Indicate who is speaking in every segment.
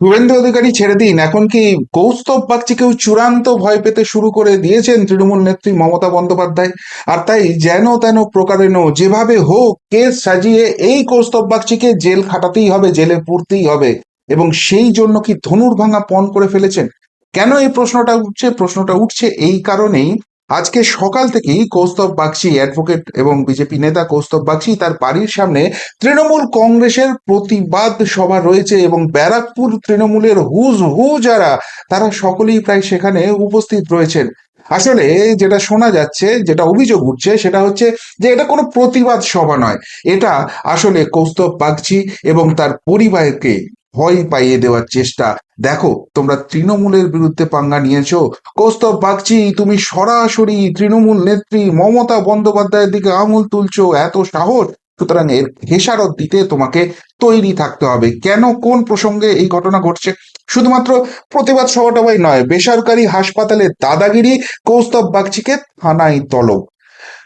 Speaker 1: শুভেন্দু অধিকারী ছেড়ে দিন। এখন কি কৌস্তব বাগচিকেও চূড়ান্ত ভয় পেতে শুরু করে দিয়েছেন তৃণমূল নেত্রী মমতা বন্দ্যোপাধ্যায়? আর তাই যেন তেন প্রকারেণ যেভাবে হোক কেস সাজিয়ে এই কৌস্তব বাগচিকে জেল খাটাতেই হবে, জেলে পুরতেই হবে। এবং সেই জন্য কি ধনুর ভাঙা পণ করে ফেলেছেন? কেন এই প্রশ্নটা উঠছে? প্রশ্নটা উঠছে এই কারণেই আজকে সকাল থেকেই কৌস্তব বাগচি অ্যাডভোকেট এবং বিজেপি নেতা কৌস্তব বাগচি তার বাড়ির সামনে তৃণমূল কংগ্রেসের প্রতিবাদ সভা রয়েছে এবং ব্যারাকপুর তৃণমূলের হুজ হু যারা, তারা সকলেই প্রায় সেখানে উপস্থিত রয়েছেন। আসলে যেটা শোনা যাচ্ছে, যেটা অভিযোগ উঠছে, সেটা হচ্ছে যে এটা কোনো প্রতিবাদ সভা নয়। এটা আসলে কৌস্তব বাগচি এবং তার পরিবারকে ভয় পাইয়ে দেওয়ার চেষ্টা। দেখো, তোমরা তৃণমূলের বিরুদ্ধে পাঙ্গা নিয়েছো। কৌস্তব বাগচি, তুমি সরাসরি তৃণমূল নেত্রী মমতা বন্দ্যোপাধ্যায়ের দিকে আঙুল তুলছো, এত সাহস। সুতরাং এর খেসারত দিতে তোমাকে তৈরি থাকতে হবে। কেন, কোন প্রসঙ্গে এই ঘটনা ঘটছে? শুধুমাত্র প্রতিবাদ সভাটাই নয়, বেসরকারি হাসপাতালে দাদাগিরি কৌস্তব বাগচিকে থানায় তলব।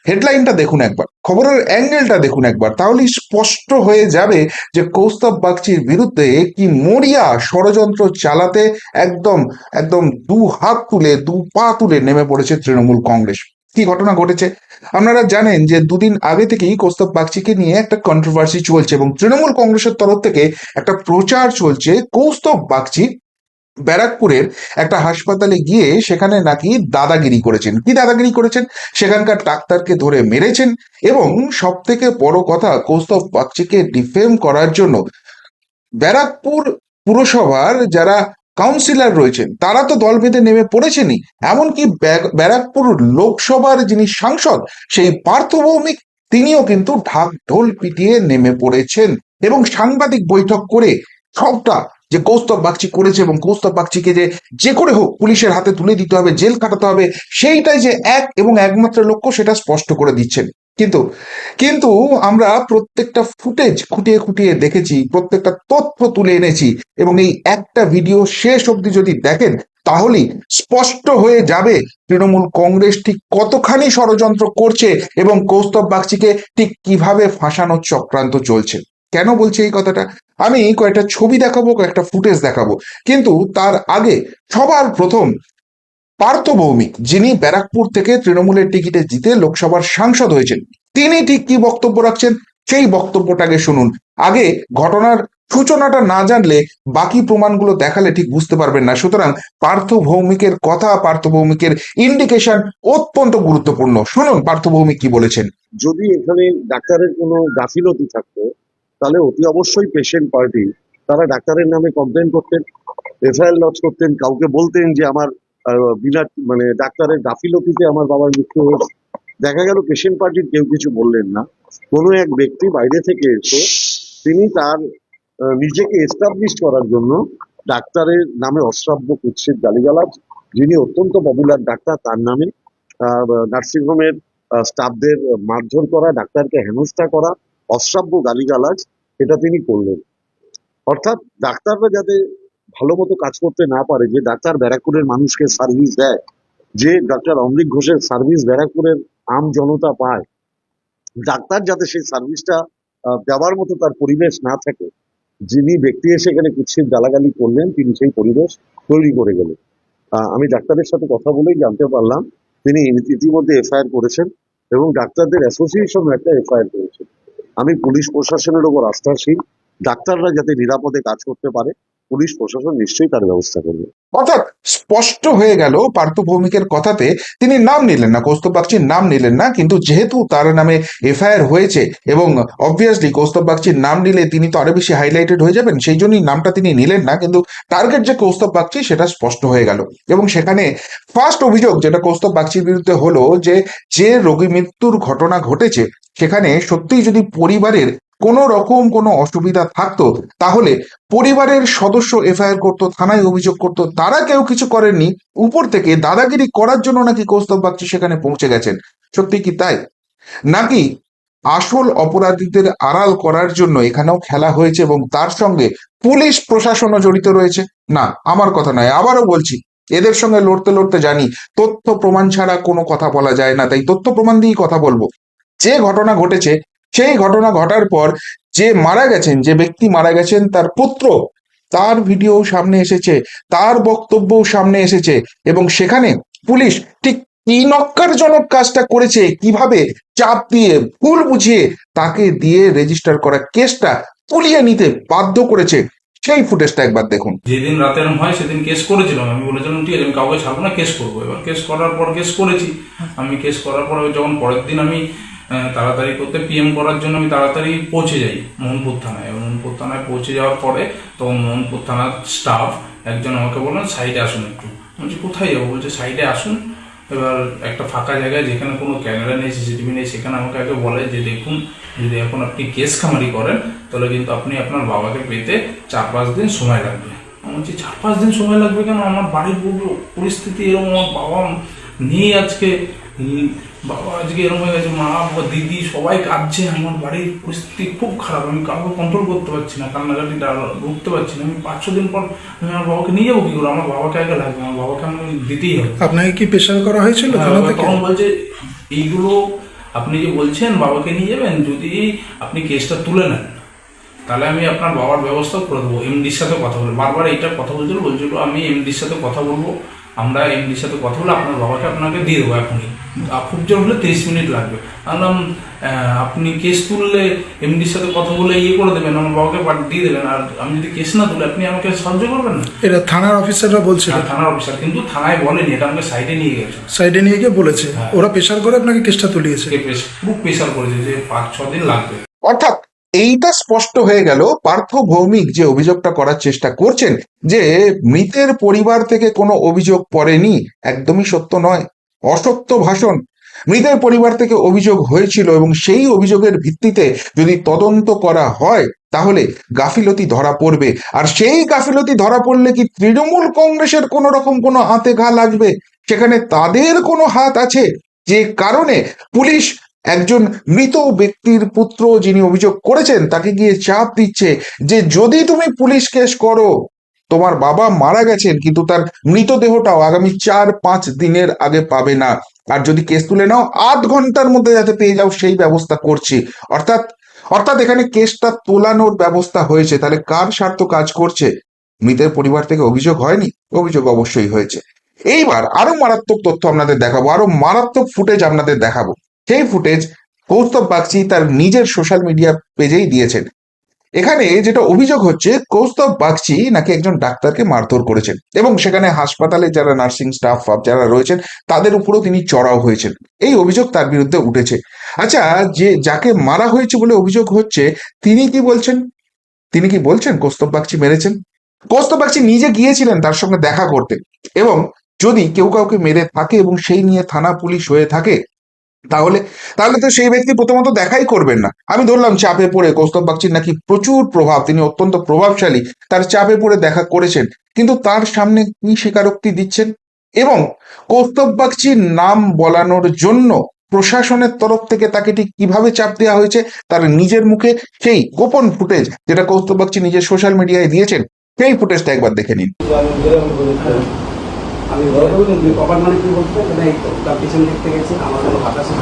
Speaker 1: হেডলাইনটা দেখুন একবার, খবরের অ্যাঙ্গেলটা দেখুন একবার, তাহলেই স্পষ্ট হয়ে যাবে যে কৌস্তব বাগচির বিরুদ্ধে কি মরিয়া ষড়যন্ত্র চালাতে একদম একদম দু হাত তুলে, দু পা তুলে নেমে পড়েছে তৃণমূল কংগ্রেস। কি ঘটনা ঘটেছে? আপনারা জানেন যে দুদিন আগে থেকেই কৌস্তব বাগচিকে নিয়ে একটা কন্ট্রোভার্সি চলছে এবং তৃণমূল কংগ্রেসের তরফ থেকে একটা প্রচার চলছে কৌস্তব বাগচি ব্যারাকপুরের একটা হাসপাতালে গিয়ে সেখানে নাকি দাদাগিরি করেছেন। কি দাদাগিরি করেছেন? সেখানকার ডাক্তারকে ধরে মেরেছেন এবং সব থেকে বড় কথা, কৌস্তব বাগচিকে ডিফেম করার জন্য ব্যারাকপুর পুরসভার যারা কাউন্সিলর রয়েছেন, তারা তো দল বেঁধে নেমে পড়েছেনই। এমনকি ব্যারাকপুর লোকসভার যিনি সাংসদ, সেই পার্থ ভৌমিক, তিনিও কিন্তু ঢাক ঢোল পিটিয়ে নেমে পড়েছেন এবং সাংবাদিক বৈঠক করে সবটা যে কৌস্তব বাগচি করেছে এবং কৌস্তব বাগচিকে যে যে করে হোক পুলিশের হাতে তুলে দিতে হবে, জেল কাটাতে হবে, সেইটাই যে এক এবং একমাত্র লক্ষ্য সেটা স্পষ্ট করে দিচ্ছেন। কিন্তু কিন্তু আমরা প্রত্যেকটা ফুটেজ খুঁটিয়ে খুঁটিয়ে দেখেছি, প্রত্যেকটা তথ্য তুলে এনেছি এবং এই একটা ভিডিও শেষ অবধি যদি দেখেন, তাহলেই স্পষ্ট হয়ে যাবে তৃণমূল কংগ্রেস ঠিক কতখানি ষড়যন্ত্র করছে এবং কৌস্তব বাগচিকে ঠিক কীভাবে ফাঁসানোর চক্রান্ত চলছে। কেন বলছে এই কথাটা? আমি কয়েকটা ছবি দেখাবো, কয়েকটা ফুটেজ দেখাবো। কিন্তু তার আগে সবার প্রথম পার্থ ভৌমিক, যিনি ব্যারাকপুর থেকে তৃণমূলের টিকিটে জিতে লোকসভার সাংসদ হয়েছেন, তিনি ঠিক কি বক্তব্য রাখছেন? সেই বক্তব্যটাকে শুনুন। আগে ঘটনার সূচনাটা না জানলে, বাকি প্রমাণগুলো দেখালে ঠিক বুঝতে পারবেন না। সুতরাং পার্থ ভৌমিকের কথা, পার্থ ভৌমিকের ইন্ডিকেশন অত্যন্ত গুরুত্বপূর্ণ। শুনুন, পার্থ ভৌমিক কি বলেছেন?
Speaker 2: যদি এখানে ডাক্তারের কোনো গাফিলতি থাকতো তাহলে অতি অবশ্যই পেশেন্ট পার্টি তারা ডাক্তারের নামে কমপ্লেন করতেন এফআইআর লজ করতেন, কাউকে বলতেন যে আমার বিনা মানে ডাক্তারের গাফিলতিতে আমার বাবার মৃত্যু হয়েছে। দেখা গেল পেশেন্ট পার্টির কেউ কিছু বললেন না। কোনো এক ব্যক্তি বাইরে থেকে এসে তিনি তার নিজেকে এস্টাবলিশ করার জন্য ডাক্তারের নামে অশ্রাব্য কুৎসিত গালিগালাজ, যিনি অত্যন্ত পপুলার ডাক্তার, তার নামে নার্সিংহোমের স্টাফদের মারধর করা, ডাক্তারকে হেনস্থা করা, অশ্রাব্য গালিগালাজ এটা তিনি করলেন। অর্থাৎ ডাক্তাররা যাতে ভালো মতো কাজ করতে না পারে, যে ডাক্তার ব্যারাকপুরের মানুষকে সার্ভিস দেয়, যে ডাক্তার অমৃত ঘোষের সার্ভিস ব্যারাকপুরের আম জনতা পায়, ডাক্তার যাতে সেই সার্ভিসটা দেওয়ার মতো তার পরিবেশ না থাকে, যিনি ব্যক্তি এসে এখানে কুৎসিত গালাগালি করলেন, তিনি সেই পরিবেশ তৈরি করে গেলেন। আমি ডাক্তারের সাথে কথা বলেই জানতে পারলাম, তিনি ইতি- ইতিমধ্যে এফআইআর করেছেন এবং ডাক্তারদের অ্যাসোসিয়েশন একটা এফআইআর করেছেন। আমি পুলিশ প্রশাসনের ওপর আস্থাশীল। ডাক্তাররা যাতে নিরাপদে কাজ করতে পারে পুলিশ প্রশাসন নিশ্চয়ই তার ব্যবস্থা করবে।
Speaker 1: অর্থাৎ স্পষ্ট হয়ে গেল পার্থ ভৌমিকের কথাতে তিনি নাম নিলেন না, কৌস্তব বাগচির নাম নিলেন না, কিন্তু যেহেতু তার নামে এফআইআর হয়েছে এবং অবভিয়াসলি কৌস্তব বাগচির নাম নিলে তিনি তো আরও বেশি হাইলাইটেড হয়ে যাবেন, সেই জন্যই নামটা তিনি নিলেন না, কিন্তু টার্গেট যে কৌস্তব বাগচি সেটা স্পষ্ট হয়ে গেল। এবং সেখানে ফার্স্ট অভিযোগ যেটা কৌস্তব বাগচির বিরুদ্ধে হলো যে যে রোগী মৃত্যুর ঘটনা ঘটেছে, সেখানে সত্যিই যদি পরিবারের কোনো রকম কোনো অসুবিধা থাকতো, তাহলে পরিবারের সদস্য এফআইআর করতো, থানায় অভিযোগ করতো, তারা কেউ কিছু করেননি, উপর থেকে দাদাগিরি করার জন্য নাকি কৌস্তব বাগচি সেখানে পৌঁছে গেছেন। সত্যি কি তাই? নাকি আসল অপরাধীদের আড়াল করার জন্য এখানেও খেলা হয়েছে এবং তার সঙ্গে পুলিশ প্রশাসনও জড়িত রয়েছে? না, আমার কথা নয়, আবারও বলছি, এদের সঙ্গে লড়তে লড়তে জানি, তথ্য প্রমাণ ছাড়া কোনো কথা বলা যায় না, তাই তথ্য প্রমাণ দিয়েই কথা বলব। যে ঘটনা ঘটেছে সেই ঘটনা ঘটার পর যে মারা গেছেন, যে ব্যক্তি মারা গেছেন তার পুত্র, তার ভিডিও সামনে এসেছে, তার বক্তব্যও সামনে এসেছে এবং সেখানে পুলিশ ঠিক কি নক্কারজনক কাজটা করেছে, কীভাবে চাপ দিয়ে ভুল বুঝিয়ে তাকে দিয়ে রেজিস্টার করা কেসটা তুলিয়ে নিতে বাধ্য করেছে, সেই ফুটেজটা একবার দেখুন।
Speaker 3: যেদিন রাতে এরম হয়, সেদিন কেস করেছিলাম। আমি বলেছিলাম, ঠিক আছে, আমি কাউকে ছাড়বো না কেস করব। এবার কেস করার পর কেস করেছি। আমি কেস করার পর, যখন পরের দিন আমি তাড়াতাড়ি করতে পিএম করার জন্য আমি তাড়াতাড়ি পৌঁছে যাই মোহনপুর থানায়। মোহনপুর থানায় পৌঁছে যাওয়ার পরে তখন মোহনপুর থানার স্টাফ একজন আমাকে বললেন, সাইডে আসুন একটু। বলছি, কোথায় যাব? বলছে, সাইডে আসুন। এবার একটা ফাঁকা জায়গায় যেখানে কোনো ক্যামেরা নেই, সিসিটিভি নেই, সেখানে আমাকে আগে বলে যে, দেখুন, যদি এখন আপনি কেস খামারি করেন, তাহলে কিন্তু আপনি আপনার বাবাকে পেতে চার পাঁচ দিন সময় লাগবে। আমি বলছি, চার পাঁচ দিন সময় লাগবে কেন? আমার বাড়ির পুরো পরিস্থিতি এরকম আমার বাবা নেই আজকে। বাবা আজকে এরকম হয়ে গেছে মা বাবা দিদি সবাই কাঁদছে আমার বাড়ির পরিস্থিতি খুব খারাপ আমি কাউকে কন্ট্রোল করতে পারছি না কান্নাকাটিটা রুখতে পারছি না আমি পাঁচ ছ দিন পর আমি আমার বাবাকে নিয়ে যাব কি করে? আমার বাবাকে আগে লাগবে আমার বাবাকে আমি দিতেই হবে।
Speaker 4: আপনাকে কি প্রেশার করা হয়েছিল
Speaker 3: হ্যাঁ, তখন বলছে এইগুলো আপনি যে বলছেন বাবাকে নিয়ে যাবেন যদি আপনি কেসটা তুলে নেন তাহলে আমি আপনার বাবার ব্যবস্থা করে দেবো। এমডির সাথে কথা বলব বারবার এইটা কথা বলছিল বলছিল আমি এমডির সাথে কথা বলব আমরা এমডির সাথে কথা বলে আপনার বাবাকে আপনাকে দিয়ে দেবো এখনই। খুব জোর হলে তিরিশ মিনিট লাগবে। আহ, আপনি কেস তুললে এমডির সাথে কথা বলে ইয়ে করে দেবেন? আমার বাবাকে পাঠ- দিয়ে দেবেন। আর আমি যদি কেস না তুলে আপনি আমাকে সাহায্য করবেন না?
Speaker 4: এটা থানার অফিসাররা বলছিল
Speaker 3: আর থানার অফিসার কিন্তু থানায় বলেনি এটা আমাকে সাইডে নিয়ে গেছে।
Speaker 4: সাইডে নিয়ে গিয়ে বলেছে।
Speaker 3: হ্যাঁ।
Speaker 4: ওরা প্রেশার করে আপনাকে কেসটা তুলিয়েছে।
Speaker 3: খুব প্রেশার করেছে যে পাঁচ ছ দিন লাগবে।
Speaker 1: অর্থাৎ এইটা স্পষ্ট হয়ে গেল পার্থ ভৌমিক যে অভিযোগটা করার চেষ্টা করছেন যে মৃতের পরিবার থেকে কোনো অভিযোগ পড়েনি, একদমই সত্য নয়, অসত্য ভাষণ। মৃতের পরিবার থেকে অভিযোগ হয়েছিল এবং সেই অভিযোগের ভিত্তিতে যদি তদন্ত করা হয়, তাহলে গাফিলতি ধরা পড়বে। আর সেই গাফিলতি ধরা পড়লে কি তৃণমূল কংগ্রেসের কোনো রকম কোনো হাতে ঘা লাগবে? সেখানে তাদের কোনো হাত আছে? যে কারণে পুলিশ একজন মৃত ব্যক্তির পুত্র যিনি অভিযোগ করেছেন, তাকে গিয়ে চাপ দিচ্ছে যে যদি তুমি পুলিশ কেস করো, তোমার বাবা মারা গেছেন, কিন্তু তার মৃতদেহটাও আগামী চার, পাঁচ দিনের আগে পাবে না। আর যদি কেস তুলে নাও, আধ ঘণ্টার মধ্যে যাতে পেয়ে যাও, সেই ব্যবস্থা করছি। অর্থাৎ অর্থাৎ এখানে কেসটা তোলানোর ব্যবস্থা হয়েছে। তাহলে কার স্বার্থ কাজ করছে? মৃতের পরিবার থেকে অভিযোগ হয়নি? অভিযোগ অবশ্যই হয়েছে। এইবার আরও মারাত্মক তথ্য আপনাদের দেখাবো, আরও মারাত্মক ফুটেজ আপনাদের দেখাবো। সেই ফুটেজ কৌস্তব বাগচি তার নিজের সোশ্যাল মিডিয়া পেজেই দিয়েছেন। এখানে যেটা অভিযোগ হচ্ছে, কৌস্তব বাগচি নাকি একজন ডাক্তারকে মারধর করেছেন এবং সেখানে হাসপাতালে যারা নার্সিং স্টাফ যারা রয়েছেন, তাদের উপরও তিনি চড়াও হয়েছেন। এই অভিযোগ তার বিরুদ্ধে উঠেছে। আচ্ছা যে যাকে মারা হয়েছে বলে অভিযোগ হচ্ছে, তিনি কি বলছেন? তিনি কি বলছেন কৌস্তব বাগচি মেরেছেন? কৌস্তব বাগচি নিজে গিয়েছিলেন তার সঙ্গে দেখা করতে এবং যদি কেউ কাউকে মেরে থাকে এবং সেই নিয়ে থানা পুলিশ হয়ে থাকে তাহলে তাহলে তো সেই ব্যক্তি প্রথমত দেখাই করবেন না। আমি ধরলাম চাপে পড়ে কৌস্তব বাগচির নাকি প্রচুর প্রভাব, তিনি অত্যন্ত প্রভাবশালী, তার চাপে পড়ে দেখা করেছেন, কিন্তু তার সামনে কি স্বীকারোক্তি দিচ্ছেন? এবং কৌস্তব বাগচির নাম বলানোর জন্য প্রশাসনের তরফ থেকে তাকে ঠিক কীভাবে চাপ দেওয়া হয়েছে, তার নিজের মুখে সেই গোপন ফুটেজ যেটা কৌস্তব বাগচি নিজের সোশ্যাল মিডিয়ায় দিয়েছেন, সেই ফুটেজটা একবার দেখে নিন।
Speaker 5: আমি কপার মানে কি বলতে মানে তার পিছন দেখতে গেছি আমার কোনো বাতাসে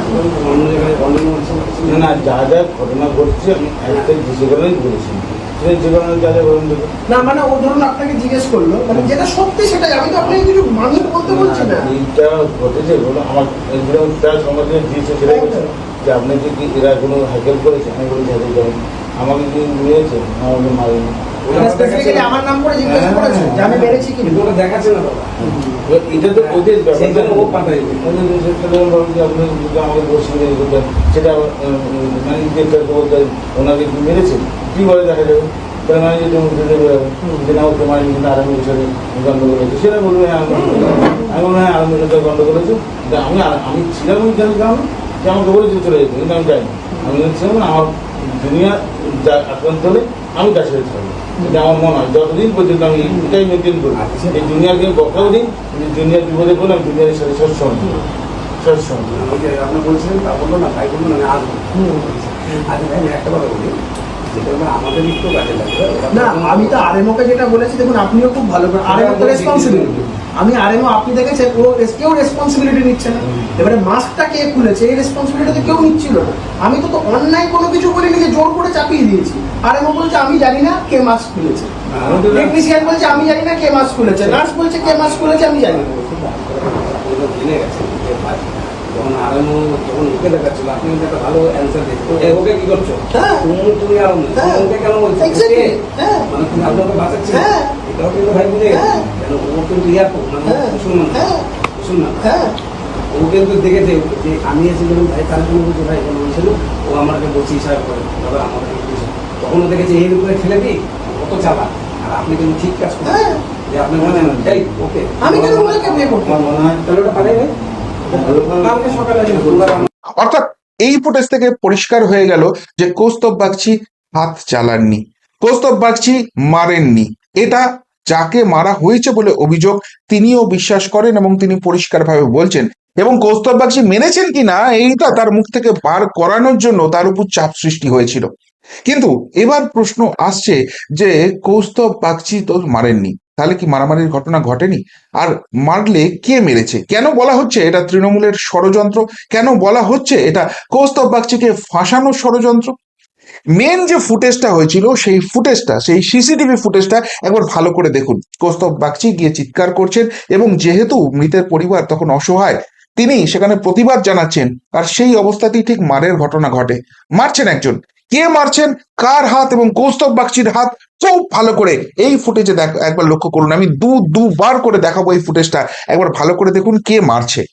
Speaker 5: অন্য জায়গায় অন্য অঞ্চলে
Speaker 6: না না যা যা ঘটনা ঘটছে আমি একটা যে কারণেই বলেছি সেটা যে যা যা বলুন দেখুন
Speaker 7: না মানে ও ধরুন আপনাকে জিজ্ঞেস করল মানে যেটা সত্যি সেটাই আমি তো আপনাকে কিছু মানিয়ে বলতে বলছি না।
Speaker 6: এইটা ঘটেছে বলো আমার এগুলো প্রায় সমাজে দিয়েছে সেটাই বলছে। যে আপনি যে কি এরা কোনো হ্যাকেল করেছে আমি বলি হ্যাকেল আমাকে কি নিয়েছে আমাকে মারেনি।
Speaker 7: আমার নাম করে জিজ্ঞেস করেছে যে আমি মেরেছি কি
Speaker 5: ওটা দেখাচ্ছে না
Speaker 6: এটা তো ওদের ব্যাপার
Speaker 5: জন্য ও পাঠায়।
Speaker 6: ওদের সেটা বলুন যে আপনি আমাকে সেটা মানে ওনাকে কি মেরেছে কি বলে দেখা যাবে? তাহলে যে না ওকে গন্ডগোল হয়েছে। সেটা বলবে হ্যাঁ আমি আমি বলব হ্যাঁ আরামের সাথে গন্ডগোল হয়েছে। আমি আমি ছিলাম ওই যে আমাকে বলেছে চলে যেতে কিন্তু আমি যাইনি। আমি ছিলাম আমার দুনিয়া আক্রান্ত হলে আমি কাছে এটা আমার মনে হয়। যতদিন পর্যন্ত আমি এটাই মেনটেন করি এই দুনিয়াকে বকাও দিই কিন্তু দুনিয়ার বিপদে বলে আমি দুনিয়ার সাথে সবসময়
Speaker 5: আমাকে আপনি বলছিলেন তা বলল না তাই বলল না আমি আসব। আচ্ছা ভাই আমি একটা কথা বলি।
Speaker 7: না আমি তো আরএমও যেটা বলেছি দেখুন আপনিও খুব ভালো করে আরএমও তো রেসপন্সিবিলিটি আমি আরএমও আপনি দেখেছেন ও কেউ রেসপন্সিবিলিটি নিচ্ছে না। এবারে মাস্কটা কে খুলেছে? এই রেসপন্সিবিলিটি তো কেউ নিচ্ছিল না। আমি তো তো অন্যায় কোনো কিছু বলিনি যে জোর করে চাপিয়ে দিয়েছি। আরএমও বলছে, আমি জানি না কে মাস্ক খুলেছে টেকনিশিয়ান বলছে, আমি জানি না কে মাস্ক খুলেছে নার্স বলছে, কে মাস্ক খুলেছে, আমি জানি
Speaker 5: আপনি একটা ভালো অ্যান্সার ওকে কি। তুমি আর। ওকে কেন। মানে তুমি ভাই বুঝে। কেন দেখেছে যে আমি এসে যখন ভাই তার জন্য বলছি ভাই ও আমাকে বলছি হিসাব করে দাদা আমাকে তখনও দেখেছে এই উপরে ঠেলে দিই কত চালা আর আপনি কিন্তু ঠিক কাজ করেন
Speaker 7: হ্যাঁ।
Speaker 5: যে আপনি বলেন এই ওকে।
Speaker 7: আমি কেন ওনাকে বিয়ে করব?
Speaker 5: আমার মনে হয় তাহলে ওটা পারে নাই কালকে সকালে
Speaker 1: অর্থাৎ এই ফুটেজ থেকে পরিষ্কার হয়ে গেল যে কৌস্তব বাগচি হাত চালাননি কৌস্তব বাগচি মারেননি। এটা যাকে মারা হয়েছে বলে অভিযোগ তিনিও বিশ্বাস করেন এবং তিনি পরিষ্কারভাবে বলছেন। এবং কৌস্তব বাগচি মেনেছেন কিনা এইটা তার মুখ থেকে বার করানোর জন্য তার উপর চাপ সৃষ্টি হয়েছিল। কিন্তু এবার প্রশ্ন আসছে যে কৌস্তব বাগচি তো মারেননি। তাহলে কি মারামারির ঘটনা ঘটেনি? আর মারলে কে মেরেছে? কেন বলা হচ্ছে এটা তৃণমূলের ষড়যন্ত্র? কেন বলা হচ্ছে এটা কৌস্তব বাগচিকে ফাঁসানোর ষড়যন্ত্র? মেন যে ফুটেজটা হয়েছিল, সেই ফুটেজটা, সেই সিসিটিভি ফুটেজটা একবার ভালো করে দেখুন। কৌস্তব বাগচি গিয়ে চিৎকার করছেন এবং যেহেতু মৃতের পরিবার তখন অসহায়, তিনি সেখানে প্রতিবাদ জানাচ্ছেন। আর সেই অবস্থাতেই ঠিক মারের ঘটনা ঘটে। মারছেন একজন। কে মারছেন, কার হাত এবং কৌস্তব বাগচির হাত, খুব ভালো করে এই ফুটেজে দেখ, একবার লক্ষ্য করুন। আমি দু, দুবার করে দেখাবো এই ফুটেজটা একবার ভালো করে দেখুন কে মারছে।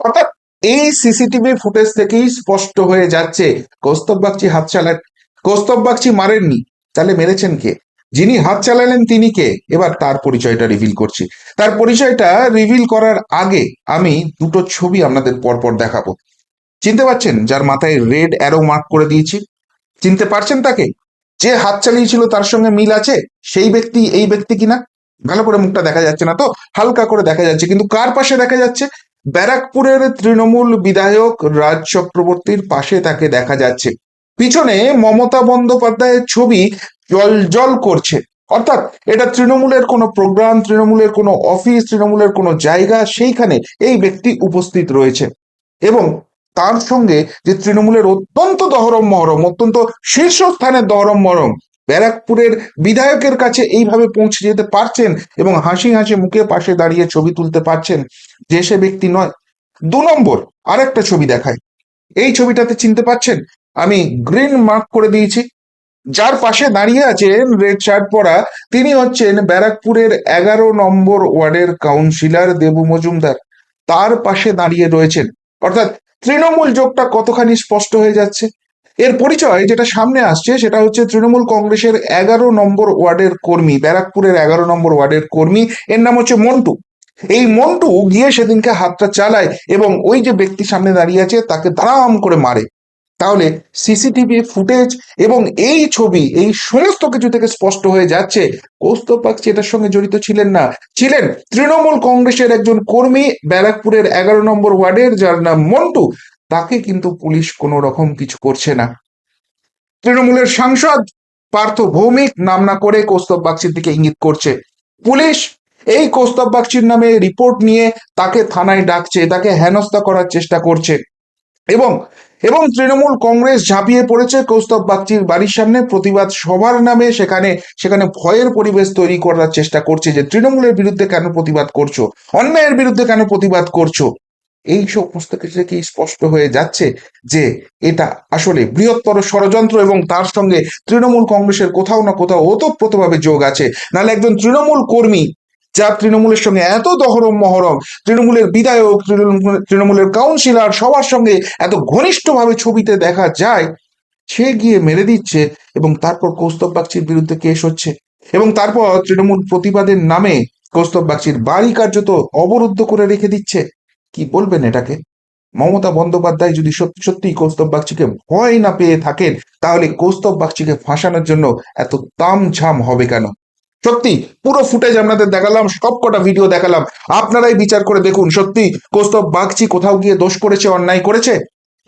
Speaker 1: অর্থাৎ এই সিসিটিভি ফুটেজ থেকেই স্পষ্ট হয়ে যাচ্ছে, কৌস্তব বাগচি হাত চালান কৌস্তব বাগচি মারেননি, তাহলে মেরেছেন কে? যিনি হাত চালালেন তিনি কে? এবার তার পরিচয়টা রিভিল করছি। তার পরিচয়টা রিভিল করার আগে আমি দুটো ছবি আপনাদের পরপর দেখাবো। চিনতে পারছেন? যার মাথায় রেড অ্যারো মার্ক করে দিয়েছি। চিনতে পারছেন তাকে? যে হাত চালিয়েছিল তার সঙ্গে মিল আছে? সেই ব্যক্তি এই ব্যক্তি কিনা? ভালো করে মুখটা দেখা যাচ্ছে না তো? হালকা করে দেখা যাচ্ছে। কিন্তু কার পাশে দেখা যাচ্ছে? ব্যারাকপুরের তৃণমূল বিধায়ক রাজ চক্রবর্তীর পাশে তাকে দেখা যাচ্ছে। পিছনে মমতা বন্দ্যোপাধ্যায়ের ছবি জল জল করছে। অর্থাৎ এটা তৃণমূলের কোনো প্রোগ্রাম, তৃণমূলের কোনো অফিস, তৃণমূলের কোনো জায়গা, সেইখানে এই ব্যক্তি উপস্থিত রয়েছে। এবং তার সঙ্গে যে তৃণমূলের অত্যন্ত দহরম মহরম, অত্যন্ত শীর্ষস্থানের দহরম মহরম, ব্যারাকপুরের বিধায়কের কাছে এইভাবে পৌঁছে যেতে পারছেন এবং হাসি হাসি মুখে পাশে দাঁড়িয়ে ছবি তুলতে পারছেন যে সে ব্যক্তি নয়, দু নম্বর আরেকটা ছবি দেখায়। এই ছবিটাতে চিনতে পারছেন আমি গ্রিন মার্ক করে দিয়েছি। যার পাশে দাঁড়িয়ে আছেন রেড শার্ট পরা, তিনি হচ্ছেন ব্যারাকপুরের এগারো নম্বর ওয়ার্ডের কাউন্সিলর দেবু মজুমদার। তার পাশে দাঁড়িয়ে রয়েছেন, অর্থাৎ তৃণমূল যোগটা কতখানি স্পষ্ট হয়ে যাচ্ছে? এর পরিচয় যেটা সামনে আসছে সেটা হচ্ছে তৃণমূল কংগ্রেসের এগারো নম্বর ওয়ার্ডের কর্মী, ব্যারাকপুরের এগারো নম্বর ওয়ার্ডের কর্মী। এর নাম হচ্ছে মন্টু। এই মন্টু গিয়ে সেদিনকে হাতটা চালায় এবং ওই যে ব্যক্তি সামনে দাঁড়িয়ে আছে তাকে দাঁড়াম করে মারে। তাহলে সিসিটিভি ফুটেজ এবং এই ছবি, এই সমস্ত কিছু থেকে স্পষ্ট হয়ে যাচ্ছে। কৌস্তব এটার সঙ্গে জড়িত ছিলেন না। ছিলেন তৃণমূল কংগ্রেসের একজন কর্মী, ব্যারাকপুরের এগারো নম্বর ওয়ার্ডের, যার নাম মন্টু। তাকে কিন্তু পুলিশ কোনো রকম কিছু করছে না। তৃণমূলের সাংসদ পার্থ ভৌমিক নাম না করে কৌস্তব বাগচির দিকে ইঙ্গিত করছে। পুলিশ এই কৌস্তব বাগচির নামে রিপোর্ট নিয়ে তাকে থানায় ডাকছে, তাকে হেনস্থা করার চেষ্টা করছে। এবং এবং তৃণমূল কংগ্রেস ঝাঁপিয়ে পড়েছে কৌস্তব বাগচির বাড়ির সামনে। প্রতিবাদ সভার নামে সেখানে সেখানে ভয়ের পরিবেশ তৈরি করার চেষ্টা করছে যে তৃণমূলের বিরুদ্ধে কেন প্রতিবাদ করছ? অন্যায়ের বিরুদ্ধে কেন প্রতিবাদ করছ? এই সমস্ত কিছু থেকে স্পষ্ট হয়ে যাচ্ছে যে এটা আসলে বৃহত্তর ষড়যন্ত্র এবং তার সঙ্গে তৃণমূল কংগ্রেসের কোথাও না কোথাও ওতপ্রোতভাবে যোগ আছে? নাহলে একজন তৃণমূল কর্মী যার তৃণমূলের সঙ্গে এত দহরম মহরম, তৃণমূলের বিধায়ক তৃণমূলের কাউন্সিলর সবার সঙ্গে এত ঘনিষ্ঠভাবে ছবিতে দেখা যায়, সে গিয়ে মেরে দিচ্ছে এবং তারপর কৌস্তব বাগচির বিরুদ্ধে কেস হচ্ছে। এবং তারপর তৃণমূল প্রতিবাদের নামে কৌস্তব বাগচির বাড়ি কার্যত অবরুদ্ধ করে রেখে দিচ্ছে। কি বলবেন এটাকে? মমতা বন্দ্যোপাধ্যায় যদি সত্যি সত্যি কৌস্তব বাগচিকে ভয় না পেয়ে থাকেন, তাহলে কৌস্তব বাগচিকে ফাঁসানোর জন্য এত তামঝাম হবে কেন? সত্যি, পুরো ফুটেজ আপনাদের দেখালাম, সবকটা ভিডিও দেখালাম। আপনারাই বিচার করে দেখুন, সত্যি, কৌস্তব বাগচি কোথাও গিয়ে দোষ করেছে, অন্যায় করেছে?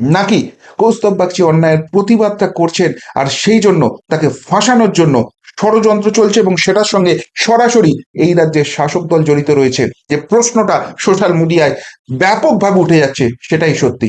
Speaker 1: নাকি কৌস্তব বাগচি অন্যায়ের প্রতিবাদটা করছেন আর সেই জন্য তাকে ফাঁসানোর জন্য ষড়যন্ত্র চলছে এবং সেটার সঙ্গে সরাসরি এই রাজ্যের শাসক দল জড়িত রয়েছে। যে প্রশ্নটা সোশ্যাল মিডিয়ায় ব্যাপকভাবে উঠে যাচ্ছে, সেটাই সত্যি।